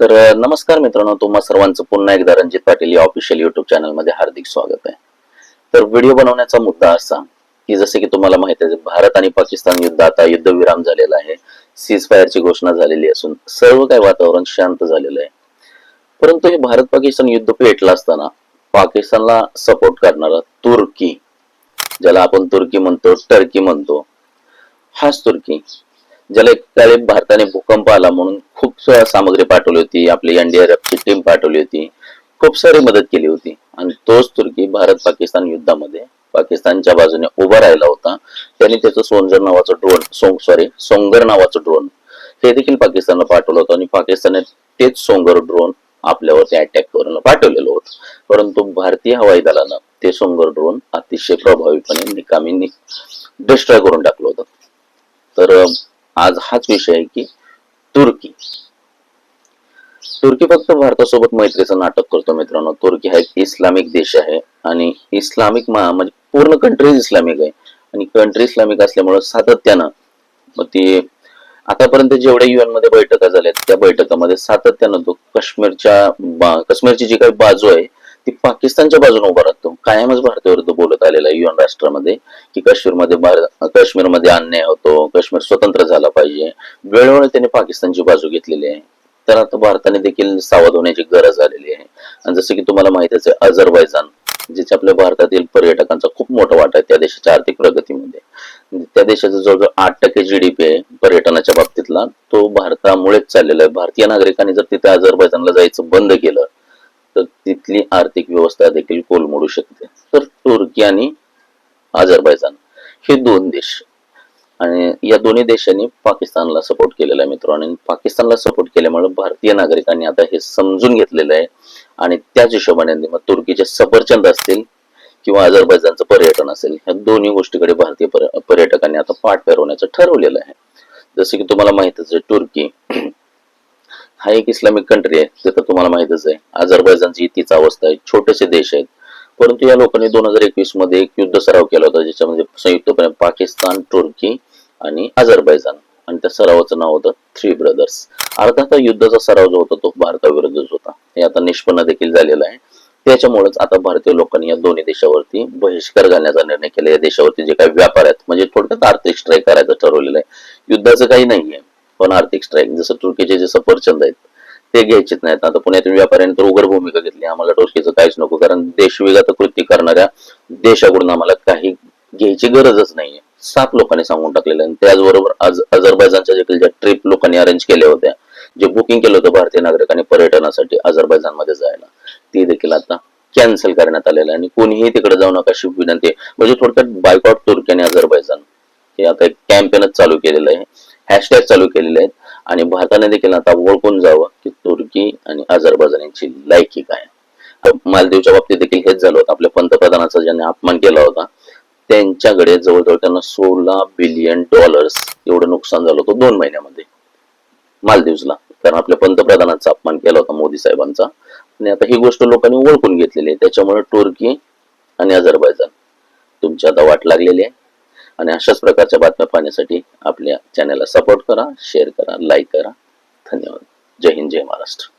तर नमस्कार मित्रांनो तुम्हा सर्वांचं पुन्हा एकदा रणजित पाटील या ऑफिशियल युट्यूब चॅनलमध्ये हार्दिक स्वागत आहे. तर व्हिडिओ बनवण्याचा मुद्दा असा की जसे की तुम्हाला माहिती आहे भारत आणि पाकिस्तान युद्ध आता युद्धविराम झालेला आहे. सीज फायरची घोषणा झालेली असून सर्व काही वातावरण शांत झालेलं आहे. परंतु हे भारत पाकिस्तान युद्ध पेटला असताना पाकिस्तानला सपोर्ट करणारा तुर्की ज्याला आपण तुर्की म्हणतो टर्की म्हणतो हाच तुर्की ज्याला एक काळी भारताने भूकंप आला म्हणून खूप सामग्री पाठवली होती आपली एनडीआरएफची टीम पाठवली होती. खूप सारी मदत केली होती. आणि तोच तुर्की भारत पाकिस्तान युद्धामध्ये पाकिस्तानच्या बाजूने उभा राहिला होता. त्यांनी त्याचं सोनजर नावाचं ड्रोन सोंग सॉरी सोंगर नावाचं ड्रोन हे देखील पाकिस्तानला पाठवलं होतं. आणि पाकिस्तानने तेच सोंगर ड्रोन आपल्यावरती अटॅक करून पाठवलेलं होतं. परंतु भारतीय हवाई दलानं ते सोंगर ड्रोन अतिशय प्रभावीपणे निकामी डिस्ट्रॉय करून टाकलं होतं. तर आज हाच विषय आहे की तुर्की. तुर्की फक्त भारतासोबत मैत्रीचं नाटक करतो मित्रांनो. तुर्की हा एक इस्लामिक देश आहे आणि इस्लामिक म्हणजे पूर्ण कंट्रीज इस्लामिक आहे. आणि कंट्री इस्लामिक असल्यामुळे सातत्यानं मग ती आतापर्यंत जेवढ्या युएनमध्ये बैठका झाल्या त्या बैठकामध्ये सातत्यानं तो काश्मीरच्या काश्मीरची जी काही बाजू आहे ती पाकिस्तानच्या बाजूने उभा राहतो. कायमच भारताविरुद्ध बोलत आलेला आहे युएन राष्ट्रामध्ये की काश्मीरमध्ये भार- काश्मीरमध्ये अन्याय होतो काश्मीर स्वतंत्र झाला पाहिजे. वेळोवेळी त्याने पाकिस्तानची बाजू घेतलेली आहे. तर आता भारताने देखील सावध होण्याची गरज आलेली आहे. आणि जसं की तुम्हाला माहितीच आहे अझरबैजान जिथे आपल्या भारतातील पर्यटकांचा खूप मोठा वाटा आहे त्या देशाच्या आर्थिक प्रगतीमध्ये. त्या देशाचा जवळजवळ आठ टक्के जीडीपी आहे पर्यटनाच्या बाबतीतला. तो भारतामुळेच चाललेला आहे. भारतीय नागरिकांनी जर तिथे अझरबैजानला जायचं बंद केलं तर तिथली आर्थिक व्यवस्था देखील कोलमडू शकते. तर तुर्की आणि अझरबैजान हे दोन देश आणि या दोन्ही देशांनी पाकिस्तानला सपोर्ट केलेला आहे मित्रांनो. आणि पाकिस्तानला सपोर्ट केल्यामुळे भारतीय नागरिकांनी आता हे समजून घेतलेलं आहे. आणि त्याच हिशोबाने मग तुर्कीचे सफरचंद असतील किंवा अझरबैजानचं पर्यटन असेल ह्या दोन्ही गोष्टीकडे भारतीय पर्यटकांनी आता पाठ फिरवण्याचं ठरवलेलं आहे. जसं की तुम्हाला माहितच आहे तुर्की हा एक इस्लामिक कंट्री आहे ते तर तुम्हाला माहितच आहे. अझरबैजानची तीच अवस्था आहे छोटेसे देश आहेत. परंतु या लोकांनी दोन हजार एकवीसमध्ये एक युद्ध सराव केला होता ज्याच्यामध्ये संयुक्तपणे पाकिस्तान तुर्की आणि अझरबैजान आणि त्या सरावाचं नाव होतं थ्री ब्रदर्स अर्थात युद्धाचा सराव जो होता तो भारताविरुद्धच होता. हे आता निष्पन्न देखील झालेलं आहे. त्याच्यामुळेच आता भारतीय लोकांनी या दोन्ही देशावरती बहिष्कार घालण्याचा निर्णय केला. या देशावरती जे काही व्यापार आहेत म्हणजे थोडक्यात आर्थिक स्ट्राईक करायचं ठरवलेलं आहे. युद्धाचं काही नाहीये. पण आर्थिक स्ट्राईक जसं तुर्कीचे जे सफरचंद आहेत ते घ्यायचेच नाहीत आता पुण्यातील व्यापाऱ्यांनी तर उघड भूमिका घेतली. आम्हाला टोचकीचं काहीच नको कारण देशविघात कृती करणाऱ्या देशाकडून आम्हाला काही घ्यायची गरजच नाहीये. सात लोकांनी सांगून टाकलेलं आहे. आणि त्याचबरोबर आज अझरबैजानच्या देखील ज्या ट्रिप लोकांनी अरेंज केल्या होत्या जे बुकिंग केलं होतं भारतीय नागरिकांनी पर्यटनासाठी अझरबैजानमध्ये जायला ते देखील आता कॅन्सल करण्यात आलेलं आहे. आणि कोणीही तिकडे जाऊ नका अशी विनंती म्हणजे थोडक्यात बायकॉट तुर्की आणि अझरबैजान हे आता एक कॅम्पेनच चालू केलेलं आहे. हॅशटॅग चालू केलेले आहेत. आणि भारताने देखील आता ओळखून जावं की तुर्की आणि अझरबैजान यांची लायकी काय मालदीवच्या बाबतीत देखील हेच झालं होतं. आपल्या पंतप्रधानाचा ज्यांनी अपमान केला होता त्यांच्याकडे जवळजवळ त्यांना सोळा बिलियन डॉलर्स एवढं नुकसान झालं होतं दोन महिन्यामध्ये. मालदीवला. कारण आपल्या पंतप्रधानांचा अपमान केला होता मोदी साहेबांचा. आणि आता ही गोष्ट लोकांनी ओळखून घेतलेली आहे. त्याच्यामुळे तुर्की आणि अझरबैजान तुमची आता वाट लागलेली आहे. आणि अशाच प्रकारच्या बातम्या पाहण्यासाठी आपल्या चॅनलला सपोर्ट करा शेअर करा लाईक करा. धन्यवाद. जय हिंद जय महाराष्ट्र.